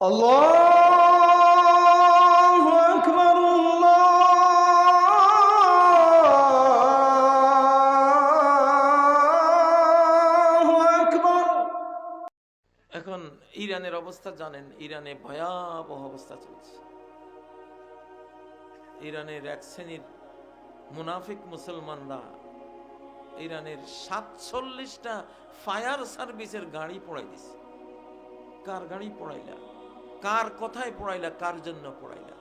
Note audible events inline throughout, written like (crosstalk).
الله أكبر الله أكبر এখন ইরানের অবস্থা জানেন ইরানে ভয়াবহ অবস্থা চলছে ইরানের এক শ্রেণীর মুনাফিক মুসলমানরা ইরানের সাতচল্লিশটা ফায়ার সার্ভিসের গাড়ি পড়াই দিছে কার গাড়ি পড়াইলা কার কথায় পড়াইলা, কার জন্য পড়াইলা?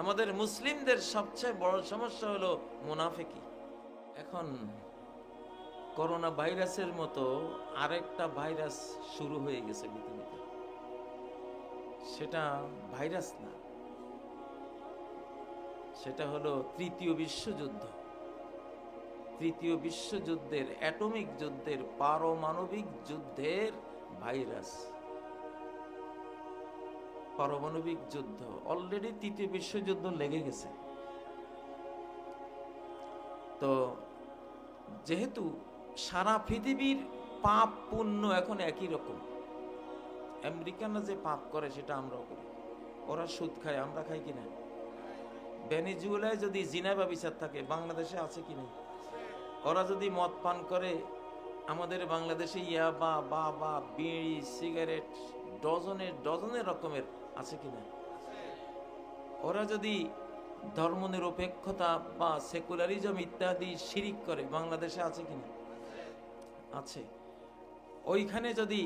আমাদের মুসলিমদের সবচেয়ে বড় সমস্যা হলো মুনাফেকি। এখন করোনা ভাইরাসের মতো আরেকটা ভাইরাস শুরু হয়ে গেছে পৃথিবীতে। সেটা ভাইরাস না। সেটা হলো তৃতীয় বিশ্বযুদ্ধ। তৃতীয় বিশ্বযুদ্ধের অ্যাটমিক যুদ্ধের পারমাণবিক যুদ্ধের ভাইরাস। পারমাণবিক যুদ্ধ অলরেডি তৃতীয় বিশ্বযুদ্ধ লেগে গেছে। তো যেহেতু সারা পৃথিবীর পাপ পুণ্য এখন একই রকম, আমেরিকানরা যে পাপ করে সেটা আমরাও করি। ওরা সুদ খায়, আমরা খাই কিনা ভেনিজুয়েলায় যদি জিনাবা বিচার থাকে, বাংলাদেশে আছে কিনা ওরা যদি মদ পান করে, আমাদের বাংলাদেশে ইয়াবা বা বা বিড়ি, সিগারেট ডজনের ডজনের রকমের আছে কি কিনা ওরা যদি ধর্মনিরপেক্ষতা বা সেকুলারিজম ইত্যাদি শিরিক করে, বাংলাদেশে আছে কি কিনা আছে। ওইখানে যদি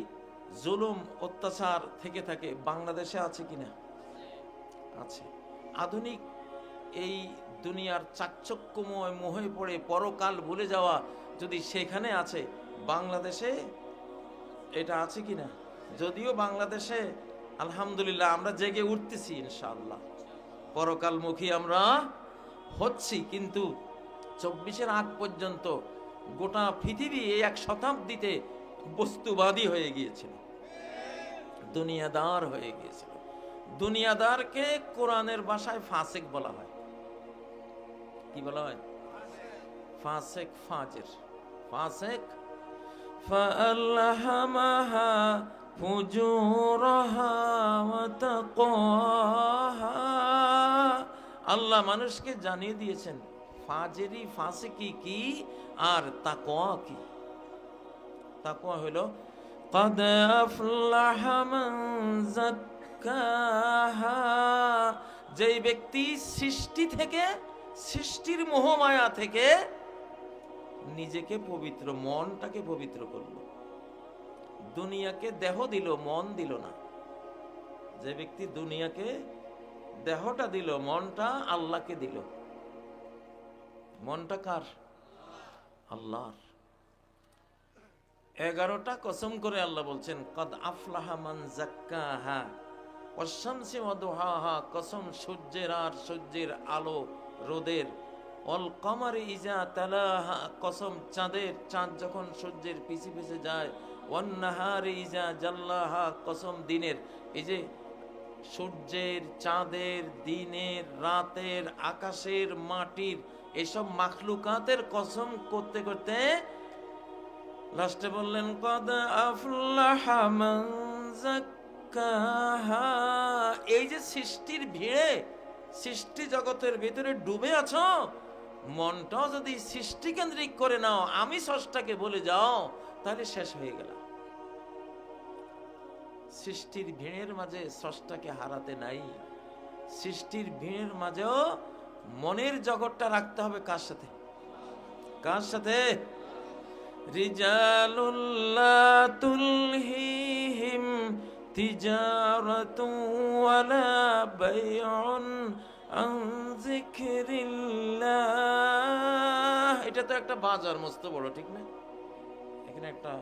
জুলুম, অত্যাচার থেকে থাকে, বাংলাদেশে আছে কিনা আছে। আধুনিক এই দুনিয়ার চাকচক্যময় মোহে পড়ে, পরকাল ভুলে যাওয়া যদি সেখানে আছে, বাংলাদেশে এটা আছে কিনা যদিও বাংলাদেশে আলহামদুলিল্লাহ আমরা জেগে উঠতেছি ইনশাআল্লাহ পরকালমুখী আমরা হচ্ছি কিন্তু চব্বিশের আগ পর্যন্ত গোটা পৃথিবী এই এক শতাব্দীতে বস্তুবাদী হয়ে গিয়েছিল দুনিয়াদার হয়ে গিয়েছিল দুনিয়াদারকে কোরআনের ভাষায় ফাসেক বলা হয় কি বলা হয় ফাসেক ফাজের ফাসেক فألهمها فجورها وتقواها আল্লাহ মানুষকে জানিয়ে দিয়েছেন ফাজেরি ফাসিকি কি আর তাকওয়া কি তাকওয়া হলো قد أفلح من زكاها যেই ব্যক্তি সৃষ্টি থেকে সৃষ্টির মোহমায়া থেকে নিজেকে পবিত্র মনটাকে পবিত্র করলো দুনিয়াকে দেহ দিল, মন দিল না। যে ব্যক্তি দুনিয়াকে দেহটা দিল, মনটা আল্লাহকে দিল। মনটা কার? আল্লাহর। এগারোটা কসম করে আল্লাহ বলছেন, কদ আফলাহা মান জাক্কাহা অশামসি ওয়াদুহাহা কসম সূর্যের আর সূর্যের আলো রোদের। অল কমারে ইজা তালাহা, কসম চাঁদের চাঁদ যখন সূর্যের পিছে পিছে যায় অন্নাহারে ইজা জাল্লাহা কসম দিনের। এই যে সূর্যের চাঁদের, দিনের, রাতের, আকাশের মাটির এসব মাখলুকাতের কসম করতে করতে লাস্টে বললেন, কদ আফলাহা মান এই যে সৃষ্টির ভিড়ে, সৃষ্টি জগতের ভিতরে ডুবে আছো? মনটাও যদি সৃষ্টি কেন্দ্রিক করে নাও, আমি স্রষ্টাকে বলে যাও। তাহলে শেষ হয়ে গেল। সৃষ্টির ভিড়ের মাঝে স্রষ্টাকে হারাতে নাই। সৃষ্টির ভিড়ের মাঝেও মনের জগৎটা রাখতে হবে কার সাথে? কার সাথে? রিজালুল্লাহ এটা তো একটা বাজার, মস্ত বড়, ঠিক না? এখানে একটা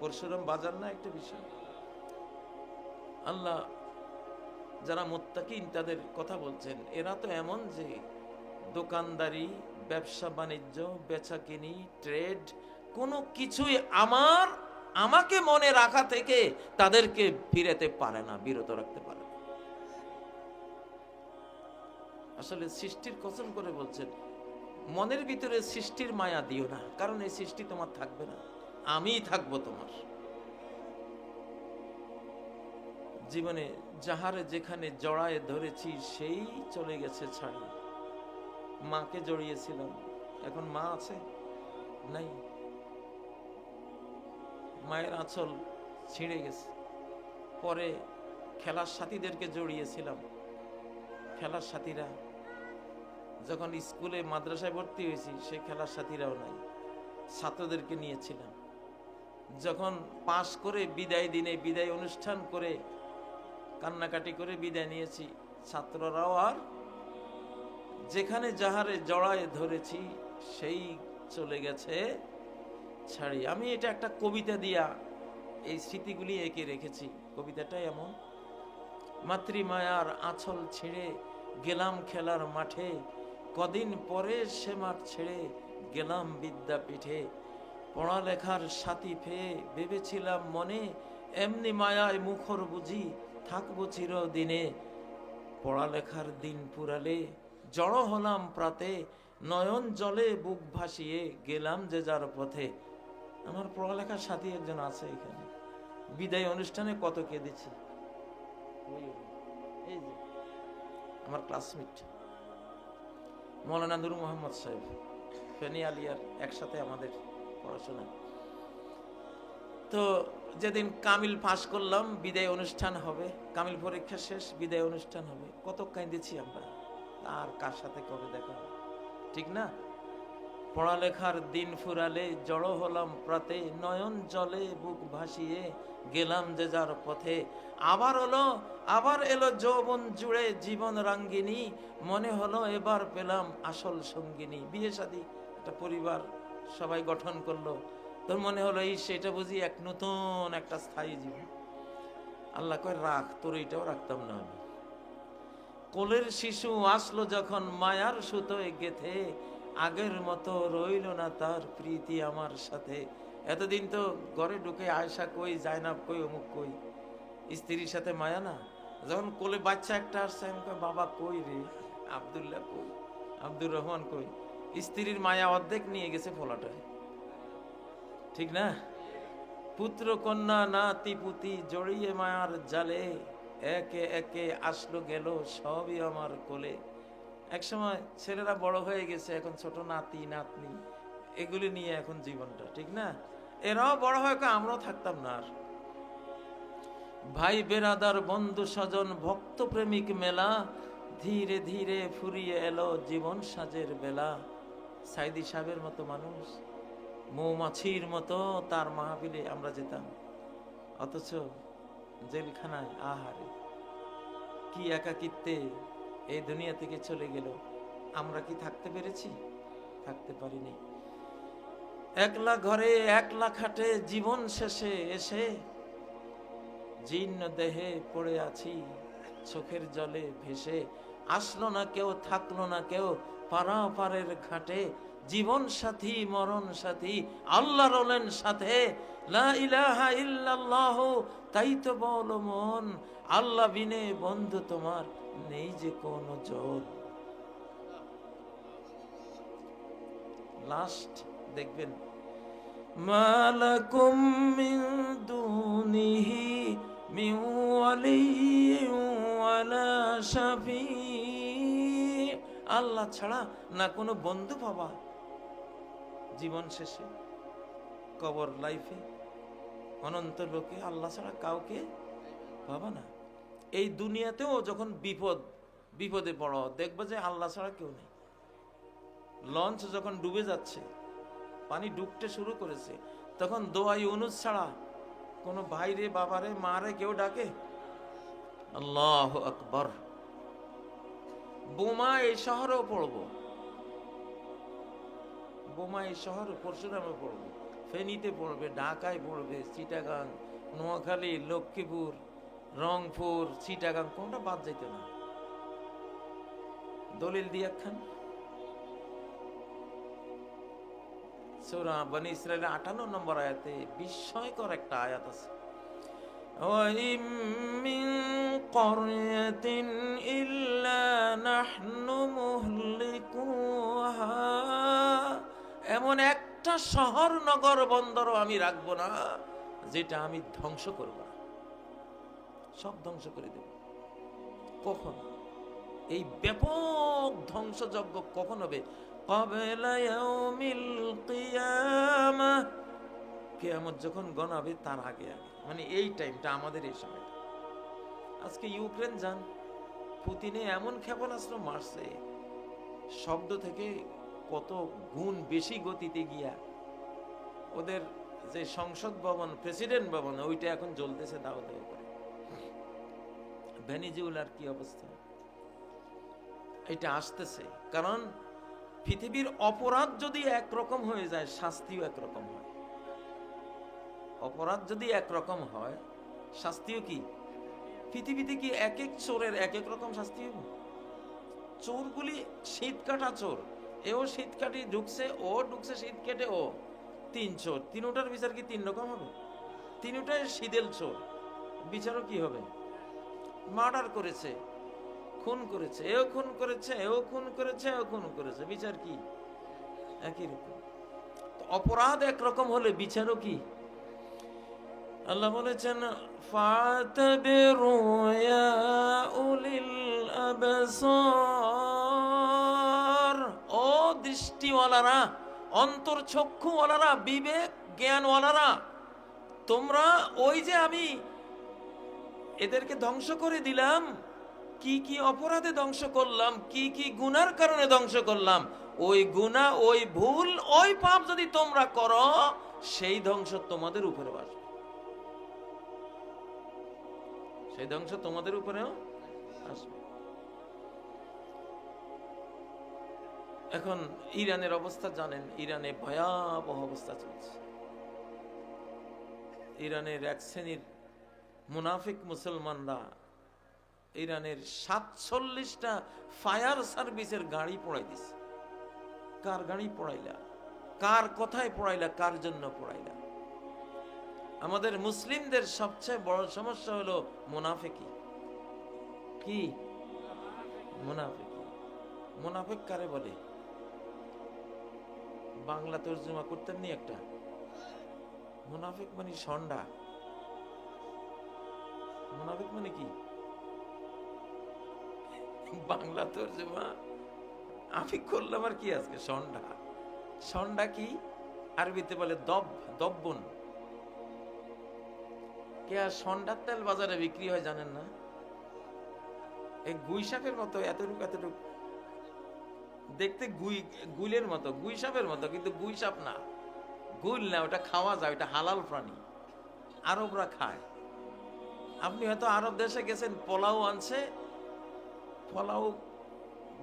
পরশুরাম বাজার না, একটা বিষয়। আল্লাহ যারা মোত্তাকিন, তাদের কথা বলছেন, এরা তো এমন যে দোকানদারি, ব্যবসা বাণিজ্য, বেচাকিনি, ট্রেড, কোনো কিছুই আমার, আমাকে মনে রাখা থেকে তাদেরকে ফিরেতে পারে না, বিরত রাখতে পারে না। আসলে সৃষ্টির কসম করে বলছেন, মনের ভিতরে সৃষ্টির মায়া দিও না, কারণ এই সৃষ্টি তোমার থাকবে না। আমিই থাকব তোমার। জীবনে যাহারে যেখানে জড়ায় ধরেছি, সেই চলে গেছে ছাড়ি। মাকে জড়িয়েছিলাম, এখন মা আছে? নাই। মায়ের আঁচল ছিঁড়ে গেছে। পরে খেলার সাথীদেরকে জড়িয়েছিলাম। খেলার সাথীরা, যখন স্কুলে মাদ্রাসায় ভর্তি হয়েছি, সেই খেলার সাথীরাও নাই। ছাত্রদেরকে নিয়েছিলাম। যখন পাশ করে বিদায় দিনে বিদায় অনুষ্ঠান করে কান্নাকাটি করে বিদায় নিয়েছি, ছাত্ররাও আর যেখানে যাহারে জড়ায় ধরেছি, সেই চলে গেছে ছাড়ি। আমি এটা একটা কবিতা দিয়া এই স্মৃতিগুলি এঁকে রেখেছি। কবিতাটা এমন, মাতৃমায়ার আঁচল ছেড়ে গেলাম খেলার মাঠে, কদিন পরে সে মাঠ ছেড়ে গেলাম বিদ্যাপীঠে। পড়ালেখার সাথী পেয়ে ভেবেছিলাম মনে, এমনি মায়ায় মুখর বুঝি থাকব চিরদিনে। পড়ালেখার দিন পুরালে জড়ো হলাম প্রাতে, নয়ন জলে বুক ভাসিয়ে গেলাম যে যার পথে। আমার পড়ালেখার সাথী একজন আছে এখানে। বিদায় অনুষ্ঠানে কত কেঁদেছি। এই যে, আমার ক্লাসমেট মৌলানা নূর মোহাম্মদ সাহেব, ফেনি আলিয়ার একসাথে আমাদের পড়াশোনা। তো যেদিন কামিল পাশ করলাম, বিদায় অনুষ্ঠান হবে। কামিল পরীক্ষা শেষ, বিদায় অনুষ্ঠান হবে। কত কাঁদেছি আমরা। আর কার সাথে কবে দেখা হবে? ঠিক না? পড়ালেখার দিন ফুরালে জড়ো হলাম প্রাতে, নয়ন জলে বুক ভাসিয়ে গেলাম যে যার পথে। আবার হলো, আবার এলো যৌবন জুড়ে জীবন রাঙ্গিনী। মনে হলো এবার পেলাম আসল সঙ্গিনী। বিয়ে শাদী, একটা পরিবার সবাই গঠন করল। তোর মনে হলো, এই সেটা বুঝি এক নতুন একটা স্থায়ী জীবন? আল্লাহ কয়, রাখ, তোর এইটাও রাখতাম না আমি। কোলের শিশু আসলো যখন মায়ার সুতোয় গেথে, আগের মতো রইল না তার প্রীতি আমার সাথে। এতদিন তো ঘরে ঢুকে আয়সা কই জায়নাব কই, অমুক কই, স্ত্রীর সাথে মায়া না? যখন কোলে বাচ্চা একটা আসছে, আমি বাবা কই রে? আব্দুল্লাহ কই? আব্দুর রহমান কই? স্ত্রীর মায়া অর্ধেক নিয়ে গেছে ফোলাটায়। ঠিক না? পুত্র, কন্যা, নাতি, পুতি, জড়িয়ে মায়ার জালে একে একে আসলো গেল, সবই আমার কোলে। এক সময় ছেলেরা বড় হয়ে গেছে, এখন ছোট নাতি, নাতনি, এগুলি নিয়ে এখন জীবনটা, ঠিক না? এরাও বড় হয় আমরাও থাকতাম না আর। ভাই, বেরাদার, বন্ধু, স্বজন ভক্ত প্রেমিক মেলা, ধীরে ধীরে ফুরিয়ে এলো জীবন সাজের বেলা। সাইদি সাহেবের মতো মানুষ, মৌমাছির মতো তার মাহফিলে আমরা যেতাম। অথচ জেলখানায় আহারে কি একাকিত্বে এই দুনিয়া থেকে চলে গেল, আমরা কি থাকতে পেরেছি? থাকতে পারিনি। একলা ঘরে একলা খাটে জীবন শেষে এসে জীর্ণ দেহে পড়ে আছি, চোখের জলে ভেসে, আসলো না কেউ, থাকল না কেউ পারাপারের ঘাটে জীবন সাথী, মরণ সাথী আল্লাহ রলেন সাথে। তাই তো বল মন, আল্লাহ বিনে বন্ধু তোমার নেই যে কোন জোর। লাস্ট দেখবেন। মালাকুম মিন দুনিহি, মিন ওয়ালা আল্লাহ ছাড়া না কোনো বন্ধু পাবা। জীবন শেষে, কবর লাইফে, অনন্ত লোকে আল্লাহ ছাড়া কাউকে পাবা না। এই দুনিয়াতেও যখন বিপদ, বিপদে পড়ো, দেখবে যে আল্লাহ ছাড়া কেউ নেই। লঞ্চ যখন ডুবে যাচ্ছে, পানি ডুবতে শুরু করেছে, তখন দোয়াই অনুজ ছাড়া কোনো ভাইরে, বাবারে, মারে কেউ ডাকে? আল্লাহ আকবর। বোমা এই শহরেও পড়ব। বোমা এই শহরে, পরশুরামে পড়বে। ফেনীতে পড়বে, ঢাকায় পড়বে, চিটাগাং, নোয়াখালী, লক্ষ্মীপুর, রংপুর, চিটাগাং, কোনটা বাদ যাইতে না। দলিল দিয়া খান সূরা বনি ইসরায়েলের আটান্ন নম্বর আয়াতে বিস্ময়কর একটা আয়াত আছে। وإن من قرية إلا نحن مهلكوها এমন একটা শহর নগর বন্দরও আমি রাখবো না যেটা আমি ধ্বংস করব না সব ধ্বংস করে দেব কখন এই ব্যাপক ধ্বংসযজ্ঞ কখন হবে ক্বাবলা ইয়াউমিল কিয়ামা কেয়ামত যখন গণাবে তার আগে আগে মানে এই টাইমটা আমাদের এই সময়টা আজকে ইউক্রেন যান, পুতিনে এমন ক্ষেপণাস্ত্র মারছে, শব্দ থেকে কত গুণ বেশি গতিতে গিয়া ওদের যে সংসদ ভবন প্রেসিডেন্ট ভবন, ওইটা এখন জ্বলতেছে দাও দাও করে। ভেনিজুয়েলার কি অবস্থা? এটা আসতেছে। কারণ পৃথিবীর অপরাধ যদি একরকম হয়ে যায়, শাস্তিও একরকম হয়। অপরাধ যদি একরকম হয়, শাস্তিও কি? পৃথিবীতে কি এক এক চোরের এক এক রকম শাস্তি হবে চোরগুলি শীত কাটা চোর। এও শীত কাটি ঢুকছে, ও ঢুকছে শীত কেটে, ও। তিন চোর। তিনোটার বিচার কি তিন রকম হবে? তিনোটাই শীতেল চোর। বিচারও কি হবে? মার্ডার করেছে, খুন করেছে, এও খুন করেছে, এও খুন করেছে, এও খুন করেছে। বিচার কি? একই রকম। অপরাধ একরকম হলে বিচারও কি? আল্লাহ বলেছেন ও দৃষ্টিওয়ালারা, অন্তর চক্ষুওয়ালারা, বিবেক জ্ঞানওয়ালারা, তোমরা ওই যে আমি এদেরকে ধ্বংস করে দিলাম, কি কি অপরাধে ধ্বংস করলাম, কি কি গুনার কারণে ধ্বংস করলাম, ওই গুনাহ, ওই ভুল, ওই পাপ যদি তোমরা করো, সেই ধ্বংস তোমাদের উপরে আসবে সেই ধ্বংস তোমাদের উপরেও আসবে। এখন ইরানের অবস্থা জানেন, ইরানে ভয়াবহ অবস্থা চলছে। ইরানের এক শ্রেণির মুনাফিক মুসলমানরা ইরানের সাতচল্লিশটা ফায়ার সার্ভিসের গাড়ি পড়াই দিছে। কার গাড়ি পড়াইলা? কার কথায় পড়াইলা? কার জন্য পড়াইলা? আমাদের মুসলিমদের সবচেয়ে বড় সমস্যা হলো মুনাফিকি। কি? মুনাফিকি। মুনাফিক কারে বলে? বাংলা তর্জমা করতেন নি একটা। মুনাফিক মানে সন্ডা। মুনাফিক মানে কি? বাংলা তর্জমা? আমি করলাম আর কি আজকে সন্ডা। সন্ডা কি? আরবিতে বলে দব, দব্বন। কে আর সন্ডার তেল বাজারে বিক্রি হয় জানেন না? এই গুই সাপের মতো, এতটুকু এতটুকু। দেখতে গুই গুলের মতো, গুই সাপের মতো, কিন্তু গুই সাপ না। গুল না, ওটা খাওয়া যায়, ওটা হালাল প্রাণী। আরবরা খায়। আপনি হয়তো আরব দেশে গেছেন, পোলাও আনছে। পোলাও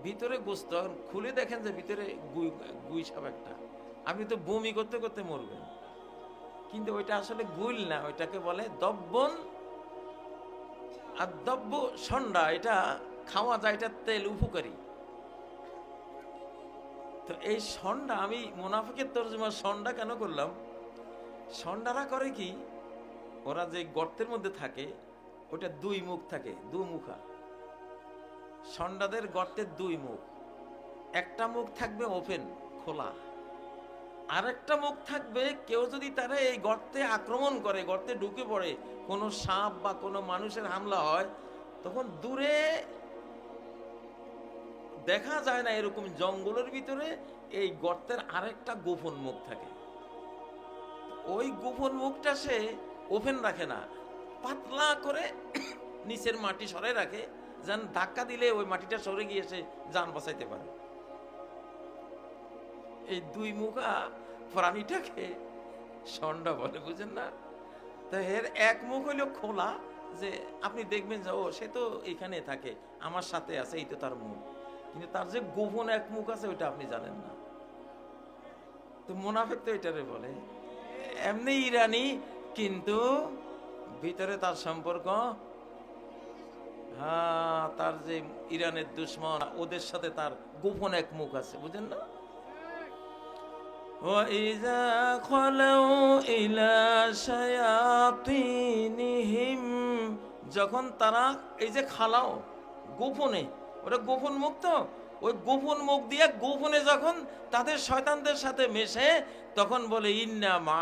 ভিতরে গোস্ত খুলে দেখেন যে ভিতরে গুই গুই সাপ একটা। আপনি তো বমি করতে করতে মরবেন। কিন্তু ওইটা আসলে গুল না, ওইটাকে বলে দব্বন আর দব্য সন্ডা, এটা খাওয়া যায়, এটা তেল উপকারী। তো এই সন্ডা, আমি মুনাফিকের তর্জমা সন্ডা কেন করলাম? সন্ডারা করে কি, ওরা যে গর্তের মধ্যে থাকে ওটা দুই মুখ থাকে দু মুখা। সন্ডাদের গর্তের দুই মুখ। একটা মুখ থাকবে ওপেন খোলা। আরেকটা মুখ থাকবে, কেউ যদি তারা এই গর্তে আক্রমণ করে, গর্তে ঢুকে পড়ে, কোনো সাপ বা কোনো মানুষের হামলা হয়, তখন দূরে দেখা যায় না এরকম জঙ্গলের ভিতরে এই গর্তের আরেকটা গোপন মুখ থাকে। ওই গোপন মুখটা সে ওপেন রাখে না, পাতলা করে (coughs) নিচের মাটি সরে রাখে, যেন ধাক্কা দিলে ওই মাটিটা সরে গিয়ে সে যান বাঁচাইতে পারে। এই দুই মুখা প্রাণীটাকে ষণ্ডা বলে, বুঝেন না? তো এর এক মুখ হইল খোলা, যে আপনি দেখবেন যে, ও, সে তো এখানে থাকে, আমার সাথে আছে, এই তো তার মুখ। কিন্তু তার যে গোপন এক মুখ আছে, ওইটা আপনি জানেন না। তো মোনাফেক তো এটারে বলে, এমনি ইরানি, কিন্তু ভিতরে তার সম্পর্ক হ্যাঁ তার যে ইরানের দুশ্মন, ওদের সাথে তার গোপন এক মুখ আছে, বুঝেন না? وإذا خلوا إلى شياطينهم যখন তারা এই যে খালাও গোপনে ওটা গোপন মুখ তো ওই গোপন মুখ দিয়ে গোপনে যখন তাদের শয়তানদের সাথে মেশে তখন বলে ইন্না মা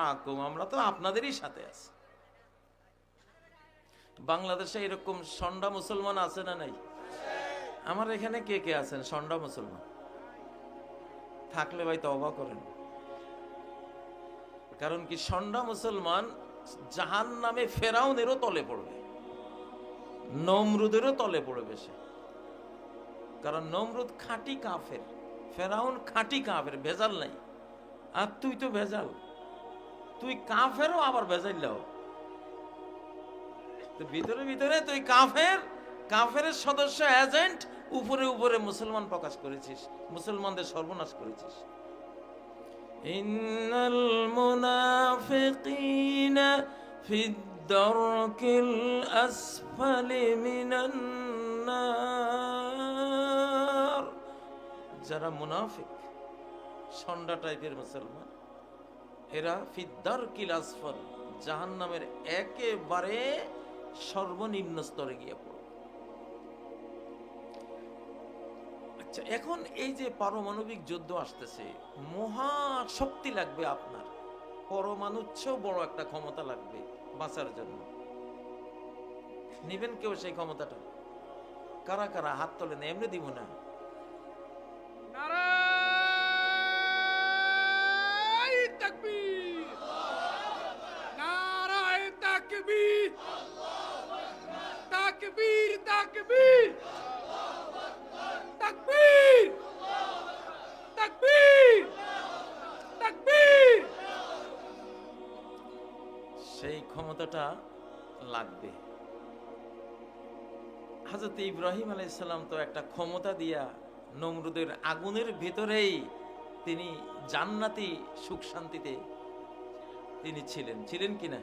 আমরা তো আপনাদেরই সাথে আছি বাংলাদেশে এরকম সন্ডা মুসলমান আছে না নাই আমার এখানে কে কে আছেন সন্ডা মুসলমান থাকলে ভাই তবা করেন কারণ কি সন্ডা মুসলমান জাহান নামে ফেরাউনেরও তলে পড়বে, নমরুদেরও তলে পড়বে সে। কারণ নমরুদ খাঁটি কাফের, ফেরাউন খাঁটি কাফের, ভেজাল নাই। আর তুই তো ভেজাল। তুই কাফেরও আবার ভেজাইলাও তো ভিতরে ভিতরে তুই কাফের কাফের সদস্য, এজেন্ট, উপরে উপরে মুসলমান প্রকাশ করেছিস, মুসলমানদের সর্বনাশ করেছিস। ফিদ দারকিল আসফালি মিনান নার যারা মুনাফিক, সন্ডা টাইপের মুসলমান, এরা ফিদ্দার কিল আসফল জাহান নামের একেবারে সর্বনিম্ন স্তরে গিয়ে আচ্ছা এখন এই যে পারমাণবিক যুদ্ধ আসতেছে, মহা শক্তি লাগবে আপনার। পরমাণুচ্ছ বড় একটা ক্ষমতা লাগবে বাঁচার জন্য। নিবেন কেউ সেই ক্ষমতাটা? কারা কারা হাত তোলেন? এমনি দিব না। কতটা লাগবে? হাজরত ইব্রাহিম আলাইসাল্লাম তো একটা ক্ষমতা দিয়া নমরুদের আগুনের ভেতরেই তিনি জান্নাতি সুখ শান্তিতে তিনি ছিলেন। ছিলেন কিনা?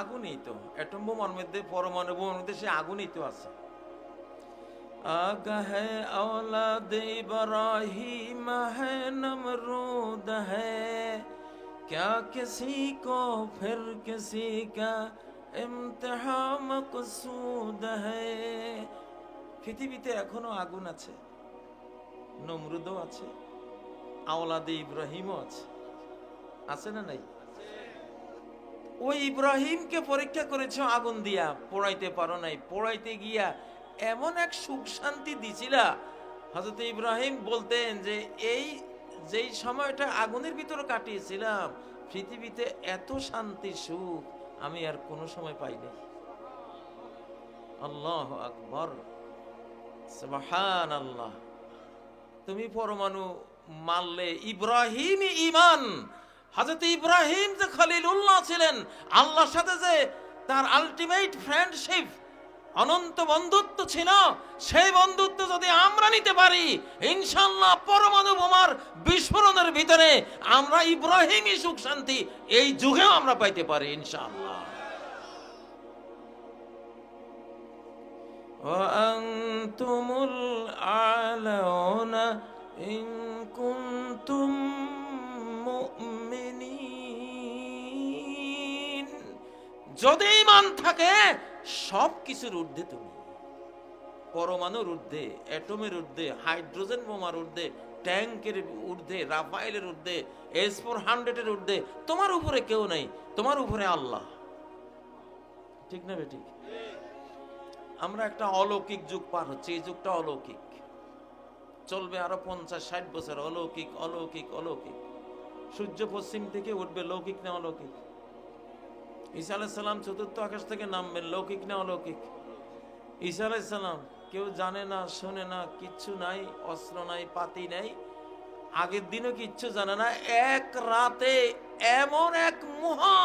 আগুনই তো, এটম্ব মর্মেদে পরমাণু মর্মেদে সে আগুনই তো আছে। آگا ہے দেব ابراہیم ہے নমরুদ ہے क्या किसी को फिर किसी का इम्तिहा मकसूद है পৃথিবীতে এখনো আগুন আছে নমরুদও আছে আওলাদে ইব্রাহিমও আছে আছে না নাই ওই ইব্রাহিমকে পরীক্ষা করেছো আগুন দিয়া পোড়াইতে পারো নাই পোড়াইতে গিয়া এমন এক সুখ শান্তি দিছিলা হজরত ইব্রাহিম বলতেন যে এই যেই সময়টা আগুনের ভিতরে কাটিয়েছিলাম, পৃথিবীতে এত শান্তি, সুখ আমি আর কোনো সময় পাইনি। আল্লাহ আকবর। আল্লাহ তুমি পরমাণু মারলে ইব্রাহিম ইমান হজরত ইব্রাহিম যে খালিল উল্লাহ ছিলেন, আল্লাহর সাথে যে তার আলটিমেট ফ্রেন্ডশিপ অনন্ত বন্ধুত্ব ছিল সেই বন্ধুত্ব যদি আমরা নিতে পারি ইনশাল্লাহ পরমাণু বোমার বিস্ফোরণের ভিতরে আমরা ইব্রাহিমই সুখ শান্তি এই যুগেও আমরা পাইতে পারি ইনশাআল্লাহ وأنتم الأعلون إن كنتم মুমিনিন যদি ইমান থাকে সব কিছুর ঊর্ধ্বে তুমি। পরমাণুর ঊর্ধ্বে, অ্যাটমের ঊর্ধ্বে, হাইড্রোজেন বোমার ঊর্ধ্বে ট্যাঙ্কের ঊর্ধ্বে রাফাইলের ঊর্ধ্বে এস ফোর হান্ড্রেডের ঊর্ধ্বে, তোমার উপরে কেউ নেই, তোমার উপরে আল্লাহ। ঠিক না বেঠিক? আমরা একটা অলৌকিক যুগ পার হচ্ছে, এই যুগটা অলৌকিক। চলবে আরও পঞ্চাশ, ষাট বছর, অলৌকিক অলৌকিক অলৌকিক। সূর্য পশ্চিম থেকে উঠবে, লৌকিক না অলৌকিক? ঈসা চতুর্থ আকাশ থেকে নামবেন, লৌকিক না অলৌকিক? ঈসা কেউ জানে না, শোনে না, কিচ্ছু নাই, অস্ত্র নাই, পাতি নাই। আগের দিনও কিচ্ছু জানে না, এক রাতে এমন এক মহা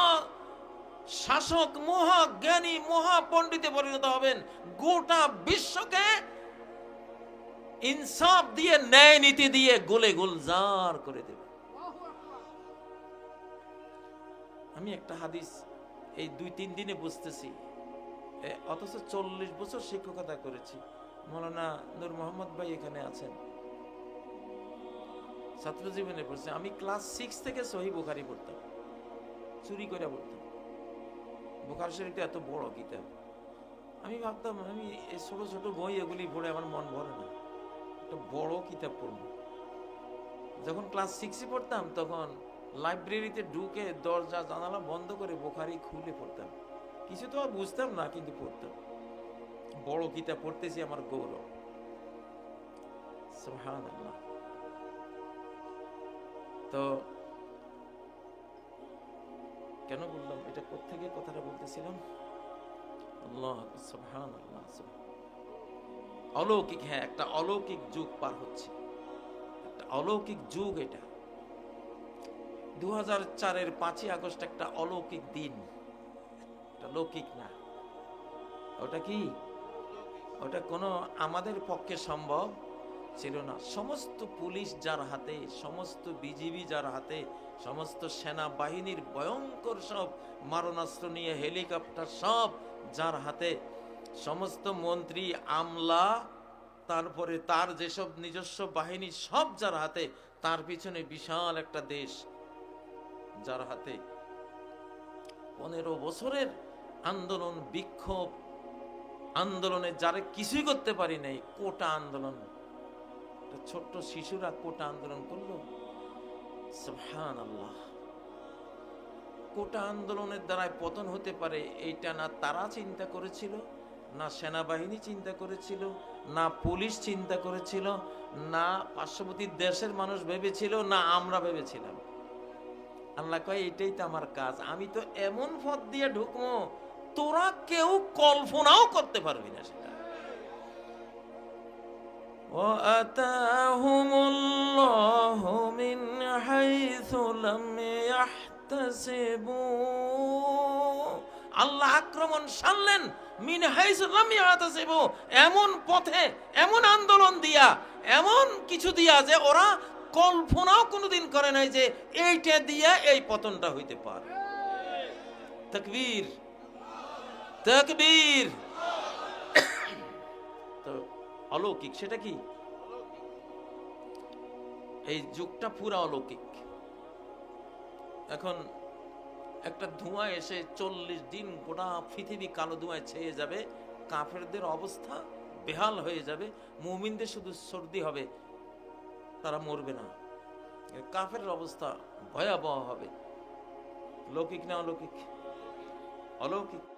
শাসক, মহা জ্ঞানী, মহা পণ্ডিতে পরিণত হবেন, গোটা বিশ্বকে ইনসাফ দিয়ে, ন্যায় নীতি দিয়ে গোলে গুলজার করে দেবে আমি একটা হাদিস এই দুই, তিন দিনে বুঝতেছি। অথচ চল্লিশ বছর শিক্ষকতা করেছি। মৌলানা নূর মোহাম্মদ ভাই এখানে আছেন। ছাত্র জীবনে পড়ছে। আমি ক্লাস সিক্স থেকে সহি বুখারি পড়তাম। চুরি করে পড়তাম। বুখারি শরীফটা এত বড় কিতাব। আমি ভাবতাম, আমি এই ছোট ছোট বই এগুলি পড়ে আমার মন ভরে না। একটা বড় কিতাব পড়ব। যখন ক্লাস সিক্সে পড়তাম, তখন লাইব্রেরিতে ঢুকে দরজা জানালা বন্ধ করে বোখারি খুলে পড়তাম। কিছু তো আর বুঝতাম না, কিন্তু পড়তাম। বড় কিতাব পড়তেছি আমার গৌরব। তো কেন বললাম, এটা কোথেকে কথাটা বলতেছিলাম? অলৌকিক হ্যাঁ একটা অলৌকিক যুগ পার হচ্ছে। একটা অলৌকিক যুগ এটা। দু হাজার চারের পাঁচই আগস্ট একটা অলৌকিক দিন। এটা লৌকিক না। ওটা কি? ওটা কোনো আমাদের পক্ষে সম্ভব ছিল না। সমস্ত পুলিশ যার হাতে, সমস্ত বিজিবি যার হাতে, সমস্ত সেনাবাহিনীর ভয়ঙ্কর সব মারণাস্ত্র নিয়ে হেলিকপ্টার সব যার হাতে, সমস্ত মন্ত্রী, আমলা, তারপরে তার যেসব নিজস্ব বাহিনী সব যার হাতে, তার পিছনে বিশাল একটা দেশ। যার হাতে পনেরো বছরের আন্দোলন, বিক্ষোভ, আন্দোলনে যারা কিছুই করতে পারি নাই, কোটা আন্দোলন। ছোট্ট শিশুরা কোটা আন্দোলন করল। কোটা আন্দোলনের দ্বারাই পতন হতে পারে, এইটা না তারা চিন্তা করেছিল, না সেনাবাহিনী চিন্তা করেছিল, না পুলিশ চিন্তা করেছিল, না পার্শ্ববর্তী দেশের মানুষ ভেবেছিল, না আমরা ভেবেছিলাম। আল্লাহ কয় এটাই তো আমার কাজ আমি তো এমন পথ দিয়ে ঢুকবো তোরা কেউ কল্পনাও করতে পারবি না সেটা وآتاهم الله من حيث لم يحتسبوا আল্লাহ আক্রমণ সারলেন মিন হাইসু লাম ইয়াহতাসিবু এমন পথে এমন আন্দোলন দিয়া এমন কিছু দিয়া যে ওরা কল্পনাও কোনোদিন করে নাই যে এইটা দিয়া এই পতনটা হইতে পারে। তাকবীর। তাকবীর। (coughs) তো অলৌকিক, সেটা কি? এই যুগটা পুরা অলৌকিক। এখন একটা ধোঁয়া এসে চল্লিশ দিন গোটা পৃথিবী কালো ধোঁয়ায় ছেয়ে যাবে, কাফেরদের অবস্থা বেহাল হয়ে যাবে, মুমিনদের শুধু সর্দি হবে তারা মরবে না। কাফের অবস্থা ভয়াবহ হবে। লৌকিক না অলৌকিক? অলৌকিক।